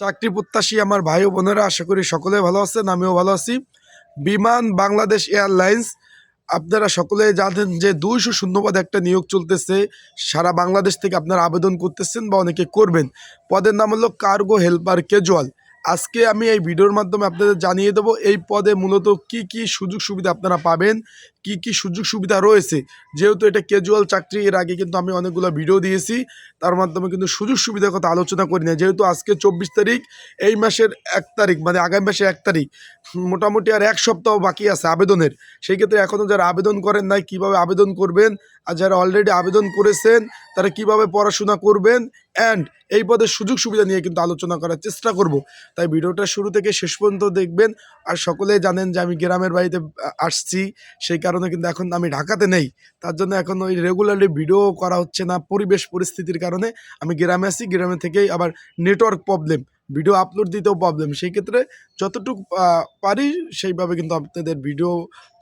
চাকরি প্রত্যাশী আমার ভাই ও বোনেরা, আশা করি সকলে ভালো আছেন, আমিও ভালো আছি। বিমান বাংলাদেশ এয়ারলাইন্স, আপনারা সকলে জানেন যে দুইশো শূন্যপদ একটা নিয়োগ চলতেছে। সারা বাংলাদেশ থেকে আপনারা আবেদন করতেছেন বা অনেকে করবেন। পদের নাম হলো কার্গো হেল্পার ক্যাজুয়াল আজকে আমি এই ভিডিওর মাধ্যমে আপনাদের জানিয়ে দেবো এই পদে মূলত কি কি সুযোগ সুবিধা আপনারা পাবেন, কি কি সুযোগ সুবিধা রয়েছে। যেহেতু এটা ক্যাজুয়াল চাকরি, এর আগে কিন্তু আমি অনেকগুলো ভিডিও দিয়েছি, তার মাধ্যমে কিন্তু সুযোগ সুবিধার কথা আলোচনা করি না যেহেতু আজকে চব্বিশ তারিখ, এই মাসের এক তারিখ মানে আগামী মাসের এক তারিখ, মোটামুটি আর এক সপ্তাহ বাকি আছে আবেদনের। সেই ক্ষেত্রে এখনও যারা আবেদন করেন নাই, কীভাবে আবেদন করবেন আর যারা অলরেডি আবেদন করেছেন, তারা কীভাবে পড়াশোনা করবেন অ্যান্ড এই পদের সুযোগ সুবিধা নিয়ে কিন্তু আলোচনা করার চেষ্টা করব। তাই ভিডিওটা শুরু থেকে শেষ পর্যন্ত দেখবেন। আর সকলেই জানেন যে আমি গ্রামের বাড়িতে আসছি। সেই কারণে কিন্তু এখন আমি ঢাকাতে নেই। তার জন্য এখন ওই রেগুলারলি ভিডিও করা হচ্ছে না পরিবেশ পরিস্থিতির কারণে। আমি গ্রামে আছি, গ্রামে থেকেই আবার নেটওয়ার্ক প্রবলেম ভিডিও আপলোড দিতেও প্রবলেম সেই ক্ষেত্রে যতটুকু পারি সেইভাবে কিন্তু আপনাদের ভিডিও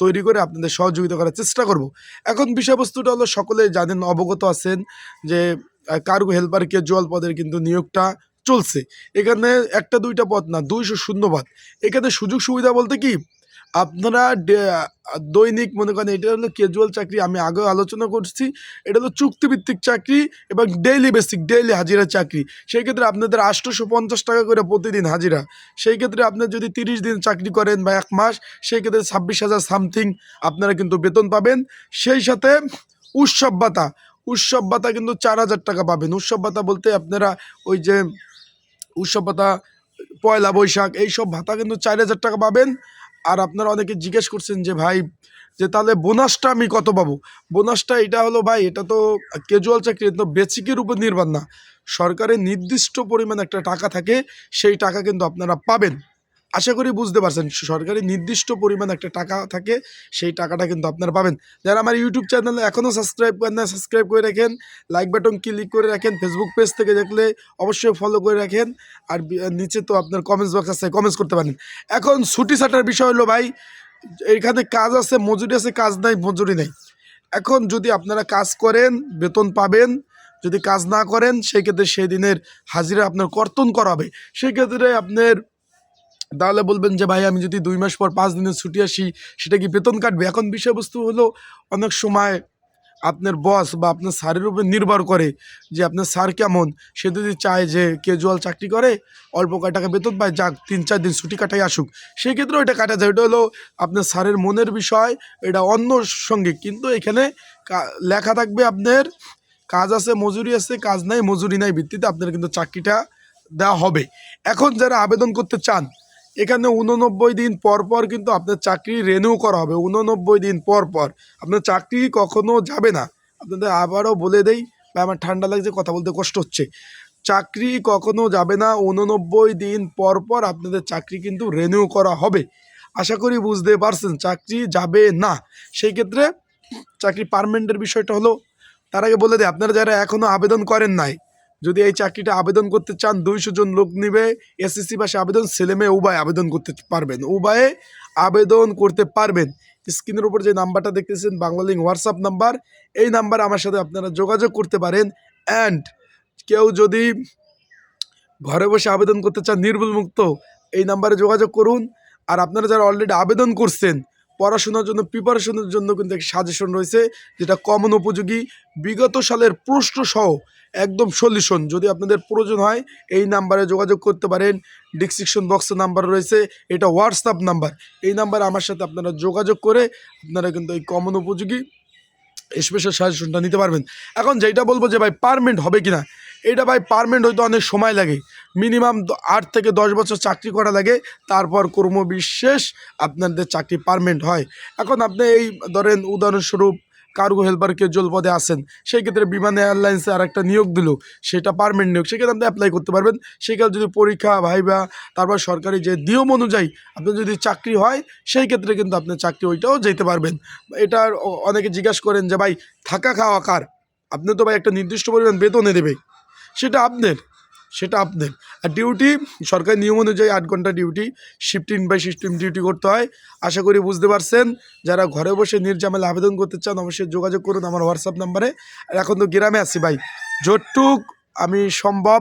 তৈরি করে আপনাদের সহযোগিতা করার চেষ্টা করব। এখন বিষয়বস্তুটা হলো সকলে জানেন অবগত আছেন যে কার্গো হেল্পার জল পদের কিন্তু নিয়োগটা চলছে। এখানে একটা দুইটা পদ না, দুইশো শূন্য পদ। এখানে সুযোগ সুবিধা বলতে কি আপনারা দৈনিক মনে করেন, এটা হলো ক্যাজুয়াল চাকরি, আমি আগেও আলোচনা করছি, এটা হলো চুক্তিভিত্তিক চাকরি এবং ডেইলি বেসিক ডেইলি হাজিরা চাকরি। সেই ক্ষেত্রে আপনাদের আটশোশো পঞ্চাশ টাকা করে প্রতিদিন হাজিরা। সেই ক্ষেত্রে আপনি যদি তিরিশ দিন চাকরি করেন বা এক মাস, সেই ক্ষেত্রে ছাব্বিশ হাজার সামথিং আপনারা কিন্তু বেতন পাবেন। সেই সাথে উৎসব ভাতা উৎসব ভাতা কিন্তু চার হাজার টাকা পাবেন। উৎসব ভাতা বলতে আপনারা ওই যে উৎসব ভাতা, পয়লা বৈশাখ, এইসব ভাতা কিন্তু চার হাজার টাকা পাবেন। আর আপনারা অনেকে জিজ্ঞেস করছেন যে ভাই, যে তাহলে বোনাসটা আমি কত পাবো? বোনাসটা এটা হলো ভাই, এটা তো ক্যাজুয়াল চাকরি তো বেসিকের উপর নির্ভর না। সরকারের নির্দিষ্ট পরিমাণ একটা টাকা থাকে, সেই টাকা কিন্তু আপনারা পাবেন। আশা করি বুঝতে পারছেন, সরকারি নির্দিষ্ট পরিমাণ একটা টাকা থাকে, সেই টাকাটা কিন্তু আপনারা পাবেন। যারা আমার ইউটিউব চ্যানেলে এখনও সাবস্ক্রাইব করেন না সাবস্ক্রাইব করে রাখেন, লাইক বাটন ক্লিক করে রাখেন, ফেসবুক পেজ থেকে দেখলে অবশ্যই ফলো করে রাখেন, আর নিচে তো আপনার কমেন্টস বক্স আছে কমেন্টস করতে পারেন। এখন ছুটি ছাটার বিষয় হলো ভাই, এখানে কাজ আছে, মজুরি আছে, কাজ নাই, মজুরি নেই। এখন যদি আপনারা কাজ করেন, বেতন পাবেন, যদি কাজ না করেন, সেই ক্ষেত্রে সেই দিনের হাজিরা আপনার কর্তন করা হবে। সেই ক্ষেত্রে আপনার তাহলে বলবেন যে, ভাই, আমি যদি দুই মাস পর পাঁচ দিনের ছুটি আসি, সেটা কি বেতন কাটবে? এখন বিষয়বস্তু হলো, অনেক সময় আপনার বস বা আপনার স্যারের উপর নির্ভর করে যে, আপনার স্যার কেমন। সে যদি চায় যে ক্যাজুয়াল চাকরি করে, অল্প কয় টাকা বেতন পায়, যাক, তিন চার দিন ছুটি কাটাই আসুক। সেই ক্ষেত্রেও এটা কাটা যায়। এটা হলো আপনার স্যারের মনের বিষয়, এটা অন্য সঙ্গে। কিন্তু এখানে লেখা থাকবে আপনার, কাজ আছে, মজুরি আছে, কাজ নাই, মজুরি নাই ভিত্তিতে আপনার কিন্তু চাকরিটা দেওয়া হবে। এখন যারা আবেদন করতে চান এখানে উননব্বই দিন পর পর কিন্তু আপনার চাকরি রেনিউ করা হবে উননব্বই দিন পর পর। আপনার চাকরি কখনো যাবে না। আপনাদের আবারও বলে দেই বা আমার ঠান্ডা লাগছে, কথা বলতে কষ্ট হচ্ছে। চাকরি কখনো যাবে না উননব্বই দিন পর পর আপনাদের চাকরি কিন্তু রেনিউ করা হবে। আশা করি বুঝতে পারছেন, চাকরি যাবে না। সেই ক্ষেত্রে চাকরি পারমেন্টের বিষয়টা হলো, তার আগে বলে দেয় আপনারা যারা এখনও আবেদন করেন নাই যদি এই চাকরিটা আবেদন করতে চান, দুইশো জন লোক নিবে, এসএসসি পাশে আবেদন, ছেলে মেয়ে উভয় আবেদন করতে পারবেন। উভয়ে আবেদন করতে পারবেন। স্ক্রিনের উপর যে নাম্বারটা দেখতেছেন বাংলালিং হোয়াটসঅ্যাপ নাম্বার, এই নাম্বার আমার সাথে আপনারা যোগাযোগ করতে পারেন। অ্যান্ড কেউ যদি ঘরে বসে আবেদন করতে চান নির্ভুল মুক্ত এই নাম্বারে যোগাযোগ করুন। আর আপনারা যারা অলরেডি আবেদন করছেন পড়াশোনার জন্য প্রিপারেশনের জন্য কিন্তু এক সাজেশন রয়েছে, যেটা কমন উপযোগী। বিগত সালের প্রশ্ন সহ একদম সলিউশন যদি আপনাদের প্রয়োজন হয়, এই নাম্বারে যোগাযোগ করতে পারেন। ডিসক্রিপশন বক্সে নাম্বার রয়েছে, এটা হোয়াটসঅ্যাপ নাম্বার এই নাম্বারে আমার সাথে আপনারা যোগাযোগ করে আপনারা কিন্তু এই কমন উপযোগী স্পেশাল সাজেশনটা নিতে পারবেন। এখন যেটা বলব যে ভাই পারমেন্ট হবে কিনা? এটা ভাই পারমেন্ট হয়তো অনেক সময় লাগে। মিনিমাম আট থেকে দশ বছর চাকরি করা লাগে। তারপর কর্মবিশেষ আপনাদের চাকরি পারমেন্ট হয়। এখন আপনি এই ধরেন উদাহরণস্বরূপ কার্গো হেল্পার কেজুয়াল পদে আসেন সেই ক্ষেত্রে বিমান এয়ারলাইন্সে আর একটা নিয়োগ দিল, সেটা পারমেন্ট নিয়োগ। সেক্ষেত্রে আপনি অ্যাপ্লাই করতে পারবেন। সেখানে যদি পরীক্ষা, ভাইবা, তারপর সরকারি যে নিয়ম অনুযায়ী আপনার যদি চাকরি হয়, সেই ক্ষেত্রে কিন্তু আপনি চাকরি ওইটাও যেতে পারবেন। এটা অনেকে জিজ্ঞাসা করেন যে, ভাই, থাকা খাওয়া কার? আপনি তো ভাই একটা নির্দিষ্ট পরিমাণ বেতনে দেবে সেটা আপনার সেটা আপনার আর ডিউটি সরকারি নিয়ম অনুযায়ী আট ঘণ্টা duty shifting by system duty করতে হয়। আশা করি বুঝতে পারছেন, যারা ঘরে বসে নির্জামেলা আবেদন করতে চান, অবশ্যই যোগাযোগ করুন আমার হোয়াটসঅ্যাপ নাম্বারে আর এখন তো গ্রামে আছি ভাই। যতটুক আমি সম্ভব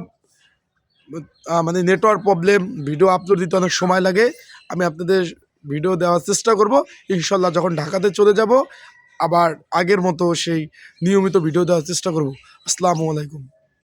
মানে নেটওয়ার্ক প্রবলেম ভিডিও আপলোড দিতে অনেক সময় লাগে। আমি আপনাদের ভিডিও দেওয়ার চেষ্টা করব। ইনশাল্লাহ যখন ঢাকাতে চলে যাব, আবার আগের মতো সেই নিয়মিত ভিডিও দেওয়ার চেষ্টা করব। আসসালামু আলাইকুম।